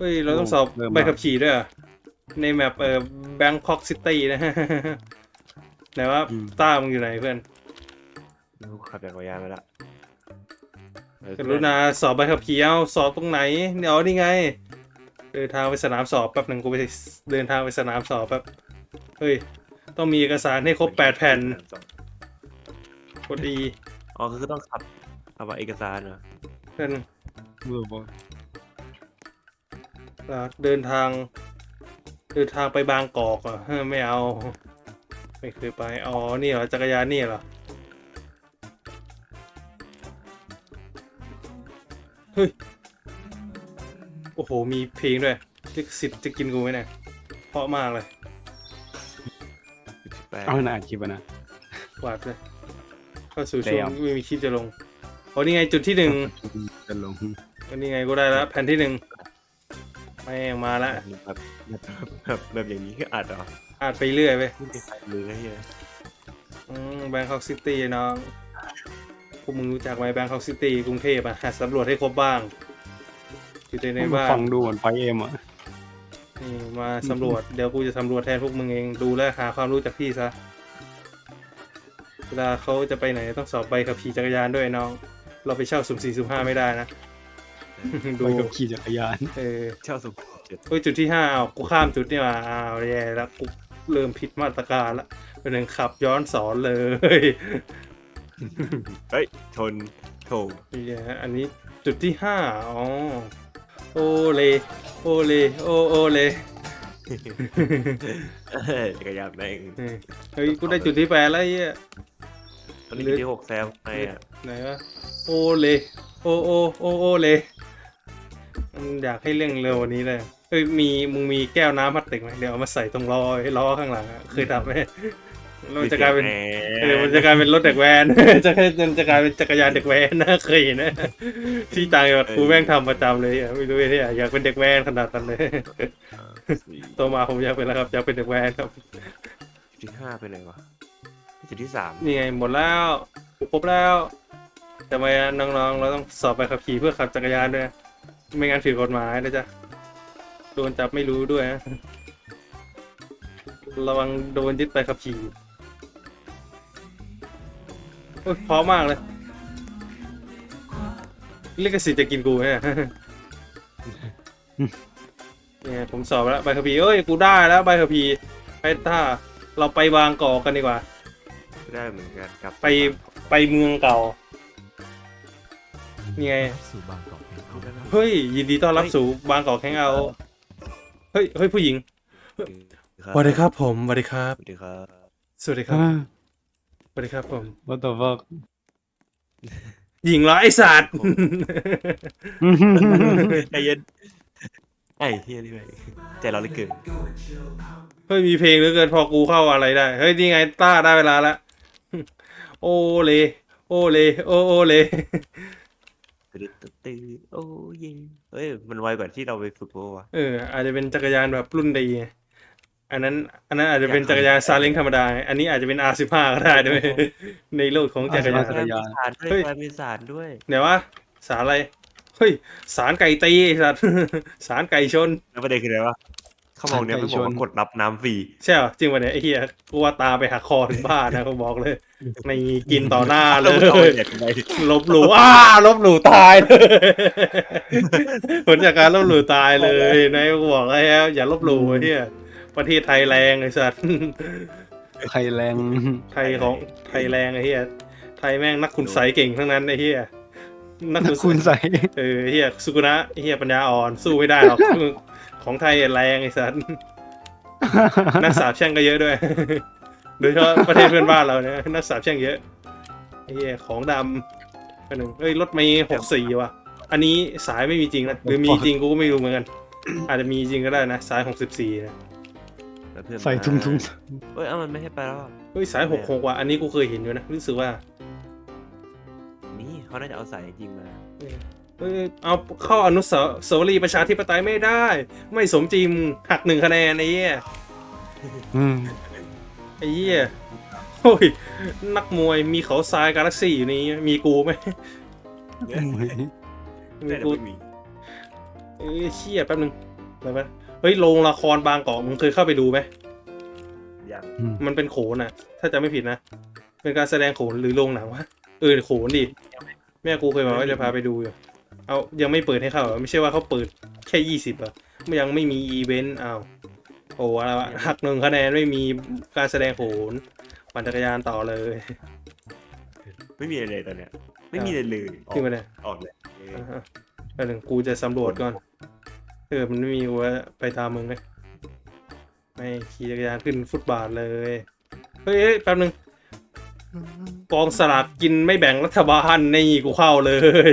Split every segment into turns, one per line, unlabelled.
เฮ้ย เราต้องสอบ
เริ่ม
ใบขับขี่ด้วยเหรอในแมปเอ่อแบงคอกซิตี้นะไหนว่า
อืม
ต้ามึงอยู่ไหนเพื่อน
กูขับจักรยานไปละเออก
รุณาสอบใบขับขี่เอาสอบตรงไหนเดี๋ยวนี่ไง เดินทางไปสนามสอบแป๊บหนึ่งกูไปเดินทางไปสนามสอบแป๊บเฮ้ย ต้องมีเอกสารให้ครบแปดแผ่นกดอี
อ๋อคือต้องขับขับมาเอกสารเหรอ
เพื่อน
เมื่อบอก
แล้วเดินทาง เดินทางไปบางกอกเหรอะไม่เอา ไม่เคยไป อ๋อ นี่เหรอ จักรยานนี่เหรอ เฮ้ย โอ้โห มีเพลงด้วยลิขสิทธิ์จะกินกูไหมเนี่ยเพราะมากเลย
สิบแปด
เอาหน้าคลิปอะนะ
หวาดเลยเข้าสู่ช่วง
แจม
ไม่มีคลิปจะลงอ๋อนี่ไงจุดที่หนึ่ง
จะลง
อันนี้ไงกูได้แล้วแผ่นที่หนึ่งไม่งมาแล้ว
แบบแบบแบบแบบอย่างนี้คืออัดเหรอ
อ่านไปเรื่อยไป
ไม่มีใครรู้นะเฮีย
แบงคอกซิตี้น้องพวกมึงรู้จักไหมแบงคอกซิตี้กรุงเทพอะหัดสำรวจให้ครบบ้างอยู่ในในบ้าน
ฟังดูเหมือนไฟเอ็มอะ
นี่มาสำรวจเดี๋ยวกูจะสำรวจแทนพวกมึงเองดูแลวหาความรู้จากพี่ซะเวลาเขาจะไปไหนต้องสอบใบขับขี่จักรยานด้วยน้อง เราไปเช่าสุ่มสี่สุ่มห้าไม่ได้นะ ดู
ไปกับขี่จักรยาน
เออ
เช่าสุขเจ็ด
เฮ้ยจุดที่ห้าอ้าวกูข้ามจุดนี่มาอ้าวแย่แล้วกูเริ่มผิดมาตรการละเป็นหนึ่งขับย้อนสอนเลย
เฮ้ยชนโถง
นี่ไงอันนี้จุดที่ห้าอ๋อโอเลโอเลโอโอเล
เฮ้ยจักรยานแม่ง
เฮ้ยกูได้จุดที่แปดแล้วไอ้เหี้ย
ตอนนี้อยู่ที่หกแซมไปอะ
ไหนวะโอเลโอโอโอโอเลมัน อยากให้เร่งเร็วกวันนี้เลยเฮ้ยมีมึงมีแก้วน้ำพลาสติกไหมเดี๋ยวเอามาใส่ตรงล้อไอ้ล้อข้างหลังอะเคยทำไหมแล้วมันจะกลายเป็นเออมันจะกลายเป็นรถเด็กแวนจะมันจะกลายเป็นจักรยานเด็กแวนนะเคยเห็นนะ ที่ต่างจังหวัดกูแม่งทำประจำเลยอะไม่รู้ไอ้เนี่ยอยากเป็นเด็กแวนขนาดนั้นเลยโตมาผมอยากเป็นแล้วครับอยากเป็นเด็กแวนครับ
จุดที่ห้าไปไหนวะจุดที่สาม
นี่ไงหมดแล้วกูครบแล้วแต่ทำไมอะน้องๆเราต้องสอบใบขับขี่เพื่อขับจักรยานด้วยนะ ไม่งั้นผิดกฎหมายนะจ๊ะ โดนจับไม่รู้ด้วยนะระวังโดนยึดใบขับขี่โอ้ยพร้อมมากเลยลิขสิทธิ์จะกินกูเนี่ยเนี่ยผมสอบแล้วใบขับขี่เอ้ยกูได้แล้วใบขับขี่ไปถ้าเราไปบางกอกกันดีกว่า
ได้เหมือนกันกลับ
ไปไปเมืองเก่า นี่ไง
สู่บางกอกแห่งเขา
เฮ้ย ยินดีต้อนรับสู่บางกอกแฮงเอาท์เฮ้ย เฮ้ย ผู้หญิงสวัสดีครับผมสวัสดีครับ
สวัสดีครับ
สวัสดีครับสวัสดีครับผม
ว่าแต่ว่า
หญิงเหรอไอสัตว์
ใจเย็นไอ้เฮียนี่ไปใจเราเลยเกิน
เฮ้ยมีเพลงเหลือเกินพอกูเข้าอะไรได้ เฮ้ย นี่ไงต้าได้เวลาแล้วโอเล โอเล โอโอเล
ตื่นตื่นโอ้ยเฮ้ย มันไวกว่าที่เราไปฝึกปะวะ
เออ อาจจะเป็นจักรยานแบบรุ่นดีไงอันนั้น อันนั้นอาจจะเป็นจักรยานซาเล้งธรรมดาไงอันนี้อาจจะเป็น R15 ก็ได้ด้วย ในโลกของจักรยาน
จักรยาน
สารด้
เฮ้
วยมีสารด้วย
เดี๋ยวว่าสารอะไร เฮ้ย สารไก่ตีไอ้สัตว์ สารไก่ชน
แล้วประเด็นคืออะไรวะ เขามองเนี่ย
ไก่
ไม่บอกว่า
ชน
กดรับน้ำฟรี
ใช่เหรอจริงปะเนี่ยไอ้เหี้ยกูว่าตามไปหักคอถึงบ้านนะเขาบอกเลยไม่กินต่อหน้าเล
เอา
ย
เด็กไป
ลบหลู่อ้าลบหลู่ตายเลยผลจากการลบหลู่ตายเลยนายกูบอกแล้วอย่าลบหลู่ไอ้เหี้ยประเทศไทยแรงไอ้สัตว์
ใครแรง
ไทยของไทยแรงไอ้เหี้ยไทยแม่งนักขุนไสเก่งทั้งนั้นไอ้เหี้ยนัก
นั
ขุ
ก
น
คุณ
ไส
ใส่
เออเฮียสุกุนะเฮียปัญญาอ่อนสู้ไม่ได้หรอก ของไทยแรงไอ้สัสนักสาบแช่งก็เยอะด้วย โดยเฉพาะประเทศเพื่อนบ้านเราเนี่ยนักสาบแช่งเยอะไอ้เฮียของดำอันหนึ่งเอ้ยรถเมย์หกสี่ว่ะ อันนี้สายไม่มีจริงนะหรือมีจริงกูก็ไม่รู้เหมือนกัน อาจจะมีจริงก็ได้นะสายหกสิบสี่นะ
แล้วเพื่อน
ใส่ทุ่งทุ่ง
เฮ้ยเอามันไม่ให้ไปแล้วอะ
เฮ้ยสายหกหกว่ะอันนี้กูเคยเห็นอยู่นะรู้สึกว่า
นี่เขาน่าจะเอาสายจริงมา
เอ้ยเอาเข้าอนุสาวรีย์ประชาธิปไตยไม่ได้ ไม่สมจริงหักหนึ่งคะแนนไอ้เหี้ย
อืม
ไอ้เหี้ยโอ้ยนักมวยมีเขาทรายกาแล็กซี่อยู่นี่มีกูไหมมี
แต่
กู
ไม่มี
เอ้ยเชี่ยแป๊บนึงอะไรปะเฮ้ยโรงละครบางกอกมึงเคยเข้าไปดูไหม
อย่าง
อืม
มันเป็นโขนอะ ถ้าจะไม่ผิดนะ เป็นการแสดงโขนหรือโรงหนังวะเออโขนดิ แม่กูเคยบอกว่าจะพาไปดูอยู่ เอายังไม่เปิดให้เข้าเหรอไม่ใช่ว่าเขาเปิดแค่ยี่สิบอะยังไม่มีอีเวนต์อ้าวโอ้อะไรวะหักหนึ่งคะแนนไม่มีการแสดงโขนปั่นจักรยานต่อเลย
ไม่มีอะไรเลยตอนเนี้ย ไม่มีอะไรเลยออก
จริงปะเนี่ย
ออกเลยเออ
อ่าฮะแป๊บนึงกูจะสำรวจก่อนเออมันไม่มีว่าไปตามมึงเลยไม่ขี่จักรยานขึ้นฟุตบาทเลยเฮ้ยเฮ้ยแป๊บนึงกองสลากกินไม่แบ่งรัฐบาลนี่กูเข้าเลย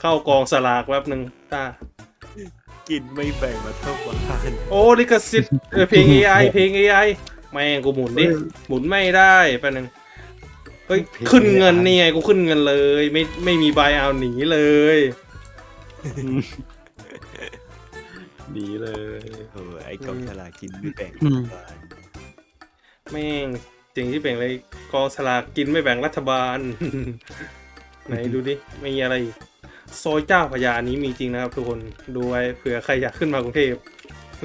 เข้ากองสลากแป๊บนึงตา
กินไม่แบ่งมาเท่าบ้าน
โอ้ลิขสิทธิ์เออเพลง AI เพลง AI แม่งกูหมุนดิหมุนไม่ได้แป๊บนึงเฮ้ยขึ้นเงินนี่ไงกูขึ้นเงินเลย ไม่ไม่มีใบเอาหนีเลย
ดีเลย
เออไอ้กองฉลากกินไม่แบ่ง
อืม
บ้าน
แม่งจริงที่แบ่งเลยกองสลากกินไม่แบ่งรัฐบาลไหนดูดิไม่มีอะไรอีก ซอยเจ้าพระยานี้มีจริงนะครับ ทุกคนดูไว้เผื่อใครอยากขึ้นมากรุงเทพ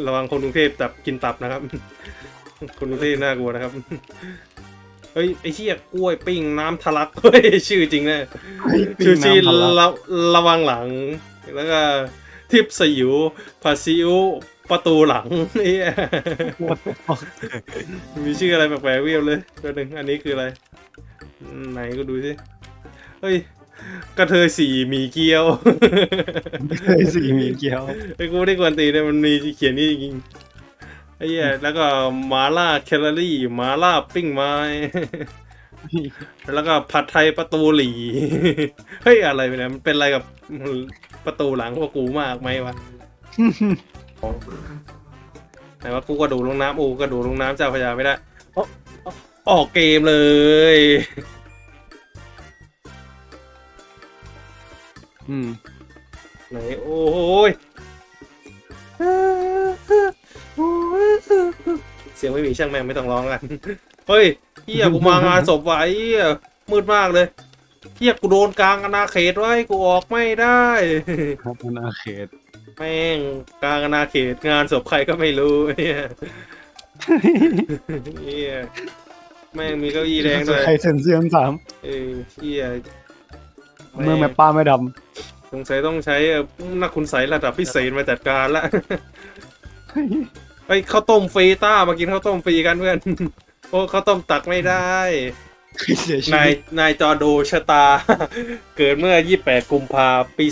ระวังคนกรุงเทพตับกินตับนะครับ คนกรุงเทพน่ากลัวนะครับเฮ้ยไอ้เชี่ยกล้วยปิ้งน้ำทะลักเฮ้ยชื่อจริงนะชื่อที่ระระวังหลัง แล้วก็ทิปสยิวผาซิวประตูหลังเนี่ยมีชื่ออะไรแปลกๆเวียบเลยตัวหนึ่งอันนี้คืออะไร ไหนก็ดูสิเฮ้ย กระเทยสีหมีเกี๊ยว
เคยสีมีเกี้ยว
ไอ้กูไม่ได้กวนตีนเนี่ยมันมีเขียนนี่จริงๆไอ้เหี้ยแล้วก็มาล่าแคลอรี่มาล่าปิ้งไม้ แล้วก็ผัดไทยประตูหลี เฮ้ยอะไรไปเนี่ยมันเป็นอะไรกับประตูหลังพวกกูมากไหมวะ ไหนว่ากูกระโดดลงน้ำโอ้กระโดดลงน้ำเจ้าพระยาไม่ได้ออออกเกมเลย
อืม
ไหนโอ้ยเสียงไม่มีช่างแม่งไม่ต้องร้องกันเฮ้ยเฮียกูมางานศพไว้เฮียมืดมากเลยเฮียกูโดนกลางอนาเขตไว้กูออกไม่ได้
ครับมันอาเขต
แม่งกลางอนาเขตงานศพใครก็ไม่รู้เฮียเฮียแม่งมีเก้าอี้แดงด้วย
ใครเซนเซียนสาม
เออเฮีย
เมื่อแม่ป้าไม่ด
สงสัยต้องใช้เอ่อนักคุณใสยระดับพิเศษมาจัดการละำเฮ้ยข้าวต้มฟรีต้ามากินข้าวต้มฟรีกันเพื่อน โอ้ข้าวต้มตักไม่ได้
เสียชี
นาย
วิต
นายจอโดชะตา เกิดเมื่อ 28 กุมภาปี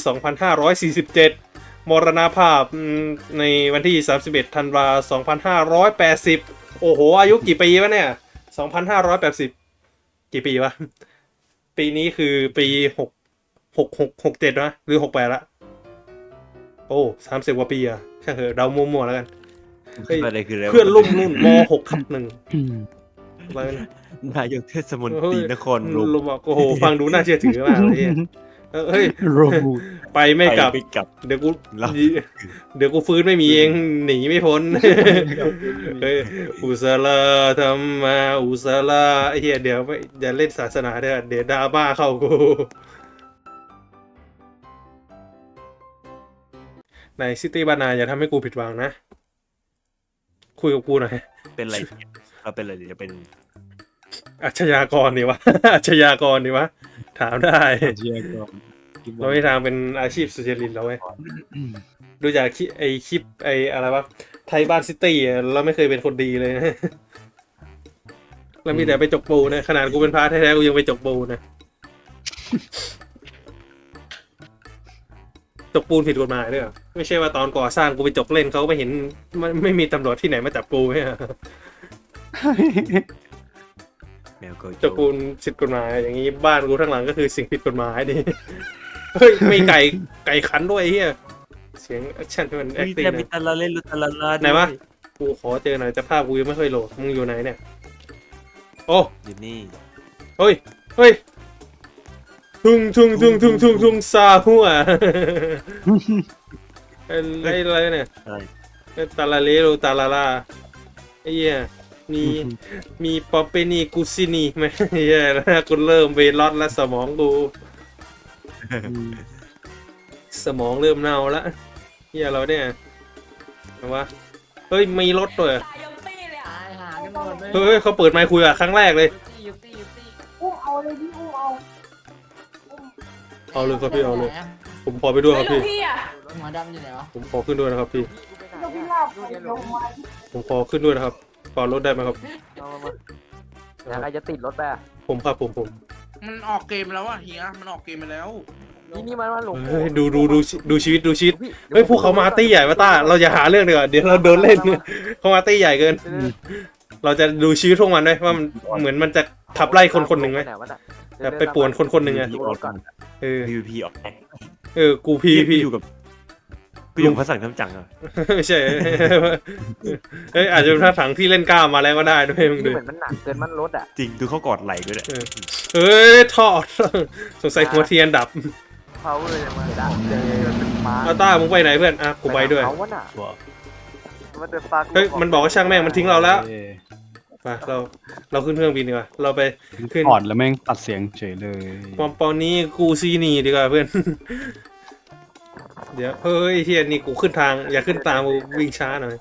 2547 มรณภาพอืมในวันที่ 31 ธันวา2580 โอ้โห อายุกี่ปีวะเนี่ย 2580 กี่ปีวะ ปีนี้คือปี 6 6 6 6 7นะหรือ68ละ โอ้30กว่าปีอะช่างเถอะเดามั่วๆแล้วกันเฮ้ย
อะไรคืออะไรวะ
เพื่อนรุ่มนุ่นม6ทับหนึ่ง
อืม
อะไรนะ
นายกเทศมนตรีนครหลวง
ลมบอกโอ้โหฟังดูน่าเชื่อถือมากเลยเนี่ยเออเฮ้ย
โรบูท
ไปไม่กลับ
ไปกลับ
เดี๋ยวกู
แล้ว
เดี๋ยวกูฟื้นไม่มีเองหนีไม่พ้นเฮ้ยอุสลาทำมาอุสลาไอ้เหี้ยเดี๋ยวไม่อย่าเล่นศาสนาเด้อเดี๋ยวดราม่าเข้ากู ในซิตี้บานาอย่าทำให้กูผิดหวังนะ คุยกับกูหน่อย
เป็นอะไรเนี่ยเราเป็นอะไรเดี๋ยวจะเป็น
อาชญากรนี่วะ อาชญากรนี่วะ ถามได้
เชียร์ก่อนคิด
เรา
ว่า
ไม่ทางเป็นอาชีพสุจริตแล้วเว้ยดูจากคลิปไอคลิปไออะไรวะไทยบ้านซิตี้อะเราไม่เคยเป็นคนดีเลยนะเรามีแต่ไปจกปูนะ ขนาดกูเป็นพระแท้ๆกูยังไปจกปูนะ จกปูนผิดกฎหมายด้วยเหรอไม่ใช่ว่าตอนก่อสร้างกูไปจกเล่นเขาไม่เห็นมันไม่มีตำรวจที่ไหนมาจับกูเนี่ย
แมวโก
จ
โจ
กปูนผิดกฎหมาย อย่างนี้บ้านกูทั้างหลังก็คือสิ่งผิดกฎหมายดิเฮ้ยไม่ไก่ไก่ขันด้วยไอ้เฮียเสียงแอคชั่นที่มันแอค
มี
ติ้ง
แต่มี
นะ
ตาลาเล่นลุตาลาลา
ไหนวะ
ด้วย
กูขอเจอหน่อยจะภาพกูยังไม่ค่อยโหลดมึงอยู่ไหนเนี่ย โอ้
อยู่นี่
เฮ้ยเฮ้ย ทุ่งทุ่งทุ่งทุ่งทุ่งทุ่งซาหัวไอ้ไอ้อะไรเนี่ย
อะไร
ไอ้ตาลาเลโรตาลาลาไอ้เหี้ยมีมีปอปเปนีกุซินีไหมไอ้เหี้ยแล้วกูเริ่มเวลอดแล้วสมองกู
อืม
สมองเริ่มเน่าละเหี้ยเราเนี่ยไหนวะเฮ้ยมีรถด้วย
ตายยกตี้เลยอะ
ตายหากันหมดเลย
เฮ้ยเขาเปิดไมค์คุยอะครั้งแรกเลย
ยุตี้ยุตี้
อุ้มเอาเลยพี่อุ้ม เอา
เอาเลยครับพี่เอาเลย ผมขอไปด้วยครับ
ไม่
พี่
รู้พี่อะ
หัวดำอยู่ไหนวะ
ผมขอขึ้นด้วยนะครับพี่
เดี๋ยวพี่ลาบไปลงมา
ผมขอขึ้นด้วยนะครับขอรถได้ไหมครับ
มามามาแล้วใครจะติดรถไปอะ
ผมครับผมผม
มันออกเกมแล้วอะเฮียมันออกเกมไปแล้ว
นี่นี่มันมันหลง
เฮ้ยดูดูดูดูชีวิตดูชีวิต
พี่
เฮ้ยพวกเขามาตี้ใหญ่มาต้า เราอย่าหาเรื่องดีกว่าเดี๋ยวเราโดนเล่นเขามาตี้ใหญ่เกิน เราจะดูชีวิตพวกมันด้วยว่ามันเหมือนมันจะขับไล่คนคนหนึ่งไหม
ไหนวะน่ะ
แบบไปป่วนคนคนหนึ่งอะ
ดูรถก่อน
เออ
PVP ออกแอค
เออ กูพีพี
อยู่กับกูอยู่กับพระสั่งน้ำจังอะ
ไม่ใช่ เอ้ยอาจจะเป็นท่าถังที่เล่นกล้ามมาแล้วก็ได้ด้วยมึงดู
เหมือนมันหนักเกินมันรถอะ
จริงดูเขากอดไหลด้วยเนี่ย
เอ้ยทอด สงสัยหัวเทียนดับ
พาเวอร์ยังมาเจอเป็นม้า
อาต้ามึงไปไหนเพื่อน อะ กูไปด้วย
เขาวะน่ะมันเดินปาก
เฮ้ย มันบอกว่าช่างแม่งมันทิ้งเราแล้ว ไปเราเราขึ้นเครื่องบินดีกว่า เราไปขึ้น
ถอดแล้วแม่งตัดเสียงเฉยเลย
ปอมปอนนี้กูซีหนีดีกว่าเพื่อน เดี๋ยวเฮ้ยเฮียนี่กูขึ้นทาง อย่าขึ้นตามกูวิ่งช้าหน่อย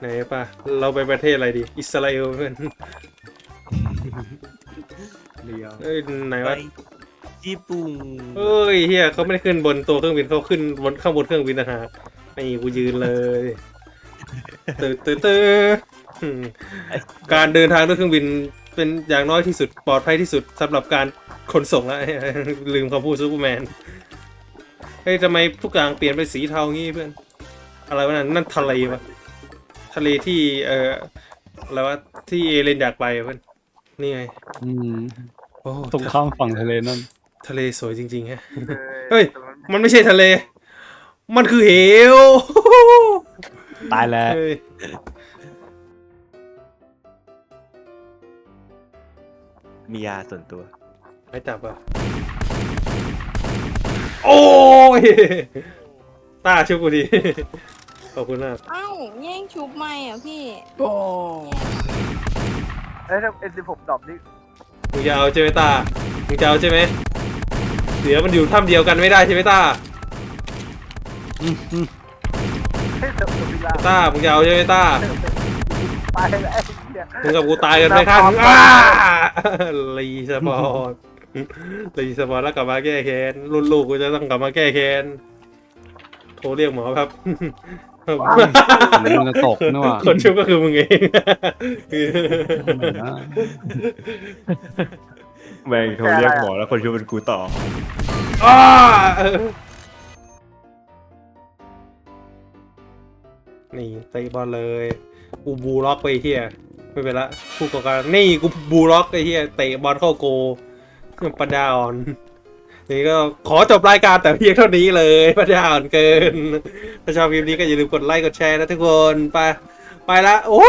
ไหนป่ะเราไปประเทศอะไรดี อิสราเอลเพื่อน
เลียว
เอ้ยไหน
ไป
วะ
ญี่ปุ่น
เอ้ยเฮียเขาไม่ได้ขึ้นบนตัวเครื่องบินเขาขึ้นบนข้างบนเครื่องบินนะฮะนี่กูยืนเลย ตื่นตื่นตื่นอืมการเดินทางด้วยเครื่องบินเป็นอย่างน้อยที่สุดปลอดภัยที่สุดสำหรับการขนส่งแล้วลืมคำพูดซูเปอร์แมนเฮ้ยทำไมทุกอย่างเปลี่ยนเป็นสีเทางี้เพื่อน อะไรวะนั่นนั่นทะเลปะทะเลที่เอ่ออะไรวะที่เอเลนอยากไปอะเพื่อนนี่ไง
อืม
โอ้
ตรงข้ามฝั่งทะเลนั่น
ทะเลสวยจริงๆฮะเฮ้ยมันไม่ใช่ทะเล มันคือเหว
ตายแล้ว
เฮ้ย
มียาส่วนตัว
ไม่จับอะโอ้ยตาช่วยกูดี ขอบคุณมาก
เอ้าแย่งชุบไม่อะพี่
โอ้
เอ้ยถ้าเอ็นสิบหกดรอปนี่
มึงจะเอาใช่ไหมตามึงจะเอาใช่ไหมเดี๋ยวมันอยู่ถ้ำเดียวกันไม่ได้ใช่ไหมตา ตามึงจะเอาใช่ไหมตา
ไปแล้วไอ้เหี้ย
มึงกับกูตายกันไปข้างอ้ารีสปอร์ตรีสปอร์ตแล้วกลับมาแก้แค้นรุ่นลูกกูจะต้องกลับมาแก้แค้นโทรเรียกหมอครับ
มันจะตกนี่หว่า
คนชุบก็คือมึงเอง
แม่งโทรเรียกหมอแล้วคนช่วยเป็นกูต่อ
อ้า นี่เตะบอลเลยกูบูล็อกไปเฮียไม่เป็นละคู่ก่อการนี่กูบูล็อกไอ้เฮียเตะบอลเข้าโกปัญญาออนนี่ก็ขอจบรายการแต่เพียงเท่านี้เลยปัญญาออนเกิน ถ้าชอบคลิปนี้ก็อย่าลืมกดไลค์กดแชร์นะทุกคนไปไปละโอ้